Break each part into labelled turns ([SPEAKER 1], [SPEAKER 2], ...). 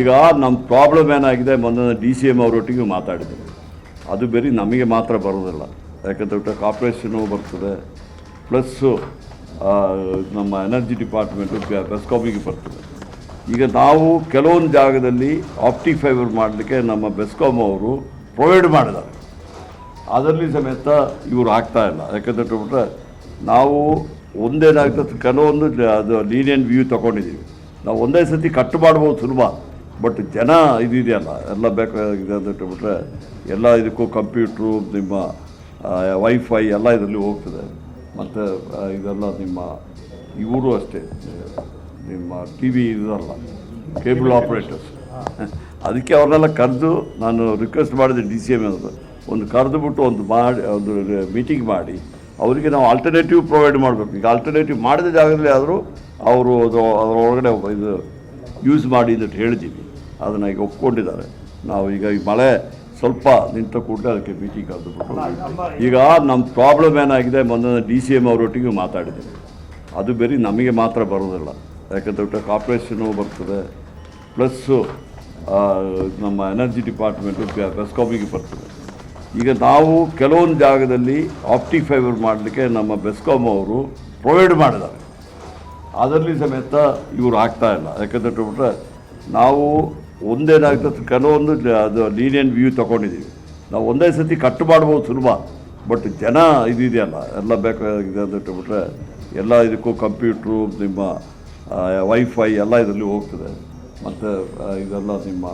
[SPEAKER 1] ಈಗ ನಮ್ಮ ಪ್ರಾಬ್ಲಮ್ ಏನಾಗಿದೆ? ಮೊನ್ನೆ ಡಿ ಸಿ ಎಂ ಅವರೊಟ್ಟಿಗೆ ಮಾತಾಡಿದ್ದೀನಿ ಅದು ಬೇರೆ ನಮಗೆ ಮಾತ್ರ ಬರೋದಿಲ್ಲ. ಯಾಕಂದ್ರೆ ಕಾರ್ಪೊರೇಷನು ಬರ್ತದೆ. ಪ್ಲಸ್ಸು ನಮ್ಮ ಎನರ್ಜಿ ಡಿಪಾರ್ಟ್ಮೆಂಟು ಬೆಸ್ಕಾಮಿಗೆ ಬರ್ತದೆ. ಈಗ ನಾವು ಕೆಲವೊಂದು ಜಾಗದಲ್ಲಿ ಆಪ್ಟಿಕ್ ಫೈಬರ್ ಮಾಡಲಿಕ್ಕೆ ನಮ್ಮ ಬೆಸ್ಕಾಮ್ ಅವರು ಪ್ರೊವೈಡ್ ಮಾಡಿದ್ದಾರೆ. ಅದರಲ್ಲಿ ಸಮೇತ ಇವರು ಆಗ್ತಾ ಇಲ್ಲ. ಯಾಕಂದ್ರೆ ಬಿಟ್ರೆ ನಾವು ಒಂದೇನಾಗ್ತದೆ? ಕೆಲವೊಂದು ಅದು ಲೀನಿಯನ್ ವ್ಯೂ ತೊಗೊಂಡಿದ್ದೀವಿ. ನಾವು ಒಂದೇ ಸತಿ ಕಟ್ ಮಾಡ್ಬೋದು ಸುಲಭ. ಬಟ್ ಜನ ಇದಿದೆಯಲ್ಲ, ಎಲ್ಲ ಬೇಕಾಗಿದೆ ಅಂತ ಇಟ್ಬಿಟ್ರೆ ಎಲ್ಲ ಇದಕ್ಕೂ ಕಂಪ್ಯೂಟ್ರು, ನಿಮ್ಮ ವೈಫೈ ಎಲ್ಲ ಇದರಲ್ಲಿ ಹೋಗ್ತದೆ. ಮತ್ತು ಇದೆಲ್ಲ ನಿಮ್ಮ, ಇವರು ಅಷ್ಟೇ, ನಿಮ್ಮ ಟಿ ವಿ ಇದಲ್ಲ ಕೇಬಲ್ ಆಪ್ರೇಟರ್ಸ್. ಅದಕ್ಕೆ ಅವ್ರನ್ನೆಲ್ಲ ಕರೆದು ನಾನು ರಿಕ್ವೆಸ್ಟ್ ಮಾಡಿದೆ ಡಿ ಸಿ ಎಂ ಅವರು ಒಂದು ಕರೆದು ಬಿಟ್ಟು ಒಂದು ಮಾಡಿ, ಒಂದು ಮೀಟಿಂಗ್ ಮಾಡಿ. ಅವರಿಗೆ ನಾವು ಆಲ್ಟರ್ನೇಟಿವ್ ಪ್ರೊವೈಡ್ ಮಾಡಬೇಕು. ಈಗ ಆಲ್ಟರ್ನೇಟಿವ್ ಮಾಡಿದ ಜಾಗದಲ್ಲಿ ಆದರೂ ಅವರು ಅದು ಅದರ ಒಳಗಡೆ ಇದು ಯೂಸ್ ಮಾಡಿ ಅಂತ ಹೇಳಿದ್ದೀವಿ ಅದನ್ನು ಈಗ ಒಪ್ಕೊಂಡಿದ್ದಾರೆ. ನಾವು ಈಗ ಈ ಮಳೆ ಸ್ವಲ್ಪ ನಿಂತ ಕೂಡಲೇ ಅದಕ್ಕೆ ಮೀಟಿಂಗ್ ಕರೆದುಬಿಟ್ಟು ಈಗ ನಮ್ಮ ಪ್ರಾಬ್ಲಮ್ ಏನಾಗಿದೆ? ಮೊನ್ನೆ ಡಿ ಸಿ ಎಂ ಅವರೊಟ್ಟಿಗೆ ಮಾತಾಡಿದ್ದೀನಿ ಅದು ಬೇರೆ ನಮಗೆ ಮಾತ್ರ ಬರೋದಿಲ್ಲ. ಯಾಕಂದ್ರೆ ಕಾರ್ಪೊರೇಷನು ಬರ್ತದೆ. ಪ್ಲಸ್ಸು ನಮ್ಮ ಎನರ್ಜಿ ಡಿಪಾರ್ಟ್ಮೆಂಟು ಬೆಸ್ಕಾಮಿಗೆ ಬರ್ತದೆ. ಈಗ ನಾವು ಕೆಲವೊಂದು ಜಾಗದಲ್ಲಿ ಆಪ್ಟಿಕ್ ಫೈಬರ್ ಮಾಡಲಿಕ್ಕೆ ನಮ್ಮ ಬೆಸ್ಕಾಮ್ ಅವರು ಪ್ರೊವೈಡ್ ಮಾಡಿದ್ದಾರೆ. ಅದರಲ್ಲಿ ಸಮೇತ ಇವರು ಆಗ್ತಾ ಇಲ್ಲ. ಯಾಕಂದ್ರೆ ಬಿಟ್ರೆ ನಾವು ಒಂದೇನಾಗ್ತದೆ ಕೆಲವೊಂದು ಜ- ಅದು ಲೀನಿಯನ್ ವ್ಯೂ ತೊಗೊಂಡಿದ್ದೀವಿ. ನಾವು ಒಂದೇ ಸತಿ ಕಟ್ ಮಾಡ್ಬೋದು ಸುಲಭ, ಬಟ್ ಜನ ಇದಿದೆಯಲ್ಲ, ಎಲ್ಲ ಬೇಕಾಗಿದೆ ಅಂತ ಎಲ್ಲ ಇದಕ್ಕೂ ಕಂಪ್ಯೂಟ್ರು, ನಿಮ್ಮ ವೈಫೈ ಎಲ್ಲ ಇದರಲ್ಲಿ ಹೋಗ್ತದೆ. ಮತ್ತು ಇದೆಲ್ಲ ನಿಮ್ಮ,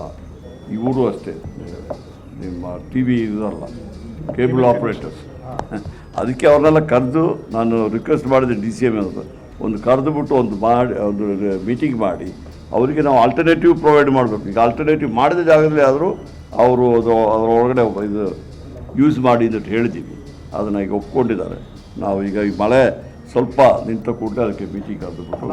[SPEAKER 1] ಇವರು ಅಷ್ಟೇ, ನಿಮ್ಮ ಟಿ ವಿ ಇದಲ್ಲ, ಕೇಬಲ್ ಆಪ್ರೇಟರ್ಸ್. ಅದಕ್ಕೆ ಅವ್ರನ್ನೆಲ್ಲ ಕರೆದು ನಾನು ರಿಕ್ವೆಸ್ಟ್ ಮಾಡಿದೆ ಡಿ ಸಿ ಎಂ ಅಂತ ಒಂದು ಕರೆದುಬಿಟ್ಟು ಒಂದು ಮಾಡಿ, ಒಂದು ಮೀಟಿಂಗ್ ಮಾಡಿ ಅವರಿಗೆ ನಾವು ಆಲ್ಟರ್ನೇಟಿವ್ ಪ್ರೊವೈಡ್ ಮಾಡಬೇಕು. ಈಗ ಆಲ್ಟರ್ನೇಟಿವ್ ಮಾಡಿದ ಜಾಗದಲ್ಲಿ ಆದರೂ ಅವರು ಅದು ಅದರ ಒಳಗಡೆ ಇದು ಯೂಸ್ ಮಾಡಿ ಅಂತ ಹೇಳಿದ್ದೀವಿ. ಅದನ್ನು ಈಗ ಒಪ್ಕೊಂಡಿದ್ದಾರೆ. ನಾವು ಈಗ ಈ ಮಳೆ ಸ್ವಲ್ಪ ನಿಂತ ಕೂಡಲೇ ಅದಕ್ಕೆ ಬೀಚಿಗೆ ಕರೆದುಬಿಟ್ಟು